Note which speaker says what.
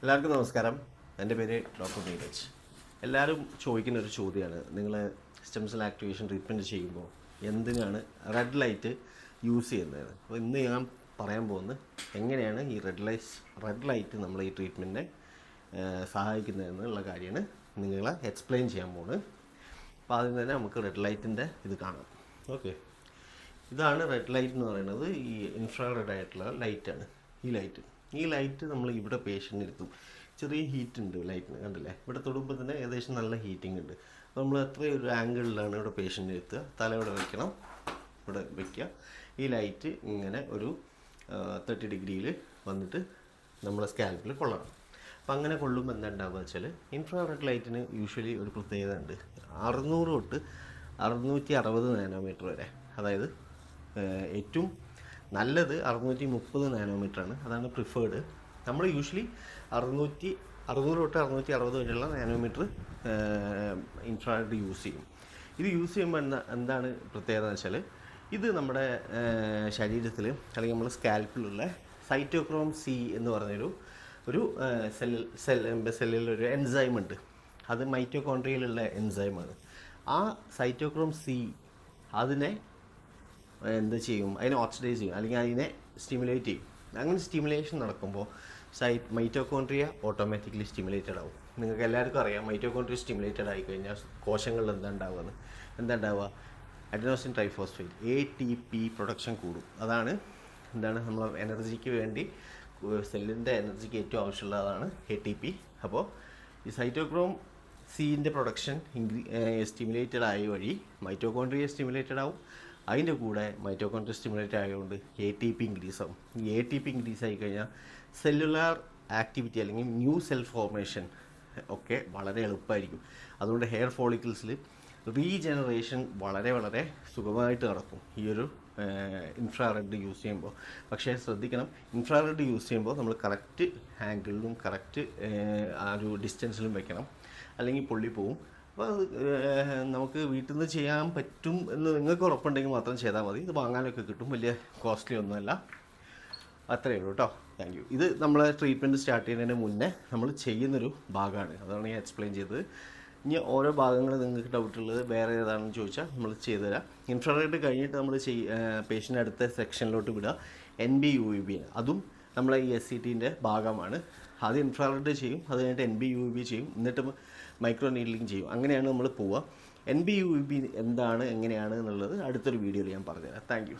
Speaker 1: എല്ലാവർക്കും നമസ്കാരം. എന്റെ പേര് ഡോക്ടർ നീരജ്. എല്ലാവരും ചോദിക്കുന്ന ഒരു ചോദ്യമാണ്. നിങ്ങൾ സ്റ്റെം സെൽ ആക്ടിവേഷൻ ട്രീറ്റ്മെന്റ് ചെയ്യുമ്പോൾ എന്തിനാണ് റെഡ് ലൈറ്റ് യൂസ് ചെയ്യുന്നത്? അപ്പോൾ ഇന്ന് ഞാൻ പറയാൻ പോകുന്നത് എങ്ങനെയാണ് ഈ റെഡ് ലൈറ്റ് റെഡ് ലൈറ്റ് നമ്മൾ ഈ ട്രീറ്റ്മെന്റിനെ സഹായിക്കുന്നതെന്നുള്ള കാര്യമാണ് നിങ്ങളെ എക്സ്പ്ലെയിൻ ചെയ്യാൻ പോകുന്നത്. അപ്പോൾ ആദ്യം തന്നെ നമുക്ക് റെഡ് ലൈറ്റിന്റെ ഇത് കാണാം. ഓക്കെ ഇതാണ് റെഡ് ലൈറ്റ് എന്ന് പറയുന്നത് ഈ ഇൻഫ്രാറെഡ് ആയിട്ടുള്ള ലൈറ്റാണ് ഈ ലൈറ്റ് ഈ ലൈറ്റ് നമ്മൾ ഇവിടെ പേഷ്യന്റ് ഇരുത്തും. ചെറിയ ഹീറ്റ് ഉണ്ട് ലൈറ്റിന് കണ്ടില്ലേ? ഇവിടെ തൊടുമ്പോൾ തന്നെ ഏകദേശം നല്ല ഹീറ്റിംഗ് ഉണ്ട്. അപ്പോൾ നമ്മൾ എത്ര ഒരു ആംഗിളിലാണ് ഇവിടെ പേഷ്യന്റ് ഇരുത്തുക. തല ഇവിടെ വയ്ക്കണം ഇവിടെ വയ്ക്കുക ഈ ലൈറ്റ് ഇങ്ങനെ ഒരു തേർട്ടി ഡിഗ്രിയിൽ വന്നിട്ട് നമ്മളെ സ്കാൽപ്പിൽ കൊള്ളണം. അപ്പം അങ്ങനെ കൊള്ളുമ്പോൾ എന്താ ഉണ്ടാവുക വെച്ചാൽ ഇൻഫ്രാറെഡ് ലൈറ്റിന് യൂഷ്വലി ഒരു പ്രത്യേകത ഉണ്ട്. അറുന്നൂറ് തൊട്ട് അറുന്നൂറ്റി അറുപത് നാനോമീറ്റർ വരെ. അതായത് ഏറ്റവും നല്ലത് അറുന്നൂറ്റി മുപ്പത് നാനോമീറ്ററാണ്. അതാണ് പ്രിഫേർഡ് നമ്മൾ യൂഷ്വലി അറുന്നൂറ്റി അറുന്നൂറ് തൊട്ട് അറുന്നൂറ്റി അറുപത് വരെയുള്ള നാനോമീറ്റർ ഇൻഫ്രാറെഡ് യൂസ് ചെയ്യും. ഇത് യൂസ് ചെയ്യുമ്പോൾ എന്താ എന്താണ് പ്രത്യേകത എന്ന് വെച്ചാൽ ഇത് നമ്മുടെ ശരീരത്തിൽ അല്ലെങ്കിൽ നമ്മുടെ സ്കാൽപ്പിലുള്ള സൈറ്റോക്രോം സി എന്ന് പറഞ്ഞൊരു ഒരു സെൽ സെൽ സെല്ലിൽ ഒരു എൻസൈം ഉണ്ട്. അത് മൈറ്റോകോൺട്രിയയിലുള്ള എൻസൈമാണ് ആ സൈറ്റോക്രോം സി അതിനെ എന്ത് ചെയ്യും? അതിനെ ഓക്സിഡൈസ് ചെയ്യും. അല്ലെങ്കിൽ അതിനെ സ്റ്റിമുലേറ്റ് ചെയ്യും. അങ്ങനെ സ്റ്റിമുലേഷൻ നടക്കുമ്പോൾ സൈറ്റ് മൈറ്റോകോൺട്രിയ ഓട്ടോമാറ്റിക്കലി സ്റ്റിമുലേറ്റഡ് ആവും. നിങ്ങൾക്ക് എല്ലാവർക്കും അറിയാം മൈറ്റോകോൺട്രിയ സ്റ്റിമുലേറ്റഡ് ആയി കഴിഞ്ഞാൽ കോശങ്ങളിൽ എന്താ ഉണ്ടാവുക? എന്താ ഉണ്ടാവുക? Adenosine triphosphate A T P production കൂടും. അതാണ് എന്താണ് നമ്മൾ എനർജിക്ക് വേണ്ടി സെല്ലിന്റെ എനർജിക്ക് ഏറ്റവും ആവശ്യമുള്ളതാണ് എ ടി പി അപ്പോൾ ഈ സൈറ്റോക്രോം സീന്റെ പ്രൊഡക്ഷൻ ഇൻക്രീ സ്റ്റിമുലേറ്റഡ് ആയ വഴി മൈറ്റോകോൺട്രിയ സ്റ്റിമുലേറ്റഡ് ആവും. അതിന്റെ കൂടെ മൈറ്റോകോൺട്രിയ സ്റ്റിമുലേറ്റ് ആയതുകൊണ്ട് എ ടി പി ഇൻക്രീസ് ആവും. ഈ എ ടി പി ഇൻക്രീസ് ആയി കഴിഞ്ഞാൽ സെല്ലുലാർ ആക്ടിവിറ്റി അല്ലെങ്കിൽ ന്യൂ സെൽ ഫോർമേഷൻ ഒക്കെ വളരെ എളുപ്പമായിരിക്കും. അതുകൊണ്ട് ഹെയർ ഫോളിക്കിൾസിൽ റീജനറേഷൻ വളരെ വളരെ സുഖമായിട്ട് നടക്കും. ഈ ഒരു ഇൻഫ്രാറെഡ് യൂസ് ചെയ്യുമ്പോൾ. പക്ഷേ ശ്രദ്ധിക്കണം ഇൻഫ്രാറെഡ് യൂസ് ചെയ്യുമ്പോൾ നമ്മൾ കറക്റ്റ് ആംഗിളിലും കറക്റ്റ് ആ ഒരു ഡിസ്റ്റൻസിലും വെക്കണം. അല്ലെങ്കിൽ പൊള്ളി പോവും അപ്പോൾ നമുക്ക് വീട്ടിൽ നിന്ന് ചെയ്യാൻ പറ്റും എന്ന് നിങ്ങൾക്ക് ഉറപ്പുണ്ടെങ്കിൽ മാത്രം ചെയ്താൽ മതി. ഇത് വാങ്ങാനൊക്കെ കിട്ടും. വലിയ കോസ്റ്റ്ലി ഒന്നുമല്ല. അത്രയേ ഉള്ളൂ കേട്ടോ താങ്ക് യു ഇത് നമ്മൾ ട്രീറ്റ്മെന്റ് സ്റ്റാർട്ട് ചെയ്യുന്നതിന് മുന്നേ നമ്മൾ ചെയ്യുന്നൊരു ഭാഗമാണ്. അതാണ് ഞാൻ എക്സ്പ്ലെയിൻ ചെയ്തത്. ഇനി ഓരോ ഭാഗങ്ങൾ നിങ്ങൾക്ക് ഡൗട്ട് ഉള്ളത് വേറെ ഏതാണെന്ന് ചോദിച്ചാൽ നമ്മൾ ചെയ്തുതരാം. ഇൻഫ്രാറെഡ് കഴിഞ്ഞിട്ട് നമ്മൾ ചെയ് പേഷ്യന്റ് അടുത്ത സെക്ഷനിലോട്ട് വിടുക. എൻ ബി യു ബി അതും നമ്മളെ ഈ എസ് സി ടീന്റെ ഭാഗമാണ്. അത് ഇൻഫ്രാറെഡ് ചെയ്യും അത് കഴിഞ്ഞിട്ട് എൻ ബി യു ബി ചെയ്യും എന്നിട്ട് മൈക്രോ നീഡ്ലിംഗ് ചെയ്യും. അങ്ങനെയാണ് നമ്മൾ പോവുക. എൻ ബി യു ബി എന്താണ് എങ്ങനെയാണ് എന്നുള്ളത് അടുത്തൊരു വീഡിയോയിൽ ഞാൻ പറഞ്ഞുതരാം. താങ്ക്